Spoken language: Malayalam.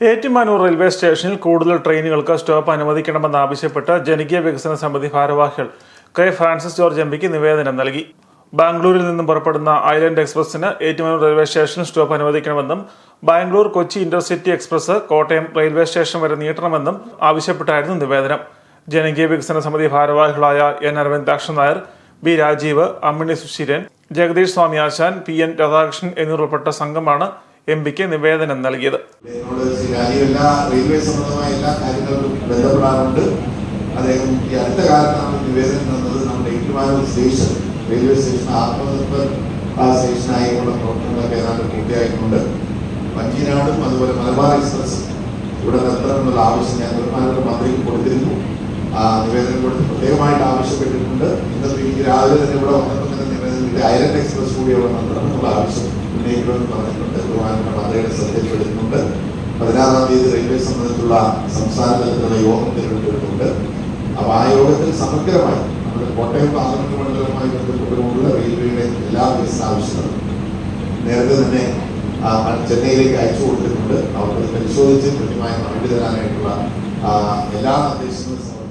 ഏറ്റുമാനൂർ റെയിൽവേ സ്റ്റേഷനിൽ കൂടുതൽ ട്രെയിനുകൾക്ക് സ്റ്റോപ്പ് അനുവദിക്കണമെന്ന് ആവശ്യപ്പെട്ട് ജനകീയ വികസന സമിതി ഭാരവാഹികൾ കെ ഫ്രാൻസിസ് ജോർജ് എംപിക്ക് നിവേദനം നൽകി. ബാംഗ്ലൂരിൽ നിന്നും പുറപ്പെടുന്ന ഐലൻഡ് എക്സ്പ്രസിന് ഏറ്റുമാനൂർ റെയിൽവേ സ്റ്റേഷനിൽ സ്റ്റോപ്പ് അനുവദിക്കണമെന്നും Bangalore Kochi intercity express Kottayam railway station വരെ നീട്ടണമെന്നും ആവശ്യപ്പെട്ടായിരുന്നു നിവേദനം. ജനകീയ വികസന സമിതി ഭാരവാഹികളായ N Aravindakshan Nair B Rajeev Ammini Susheeran Jagadeesh Swami Ashan P N Radhakrishnan എന്നിവർ ഉൾപ്പെട്ട സംഘമാണ് എം പിക്ക് നിവേദനം നൽകിയത്. എല്ലാ റെയിൽവേ അദ്ദേഹം ഈ നിവേദനം നമ്മുടെ അതുപോലെ മലബാർ എക്സ്പ്രസ് ഇവിടെ നിർത്തണമെന്നുള്ള ആവശ്യം ഞാൻ ബഹുമാനപ്പെട്ട മന്ത്രിക്ക് കൊടുത്തിരുന്നു. ആ നിവേദനം കൊടുത്ത് പ്രത്യേകമായിട്ട് ആവശ്യപ്പെട്ടിട്ടുണ്ട്. ഇന്നത്തെ രാവിലെ തന്നെ ഇവിടെ വന്നപ്പോൾ തന്നെ നിവേദനം കിട്ടി ഐലൻഡ് എക്സ്പ്രസ് കൂടി അവിടെ നിർത്തണമെന്നുള്ള ആവശ്യം ഉന്നയിക്കണമെന്ന് പറഞ്ഞിട്ടുണ്ട്. ബഹുമാനപ്പെട്ട മന്ത്രിയുടെ ശ്രദ്ധയിൽപ്പെടുത്തുന്നുണ്ട്. പതിനാറാം തീയതി റെയിൽവേ സംബന്ധിച്ചുള്ള സംസ്ഥാന തലത്തിലുള്ള യോഗം തിരുവനന്തപുരത്തുണ്ട് അപ്പോൾ ആ യോഗത്തിൽ സമഗ്രമായി നമ്മുടെ കോട്ടയം പാർലമെന്റ് മണ്ഡലവുമായി ബന്ധപ്പെട്ടുകൊണ്ടുള്ള റെയിൽവേയുടെ എല്ലാ വികസന ആവശ്യങ്ങളും നേരത്തെ തന്നെ ചെന്നൈയിലേക്ക് അയച്ചു കൊടുത്തിട്ടുണ്ട്. അവർക്ക് പരിശോധിച്ച് കൃത്യമായ മറുപടി തരാനായിട്ടുള്ള എല്ലാ നിർദ്ദേശങ്ങളും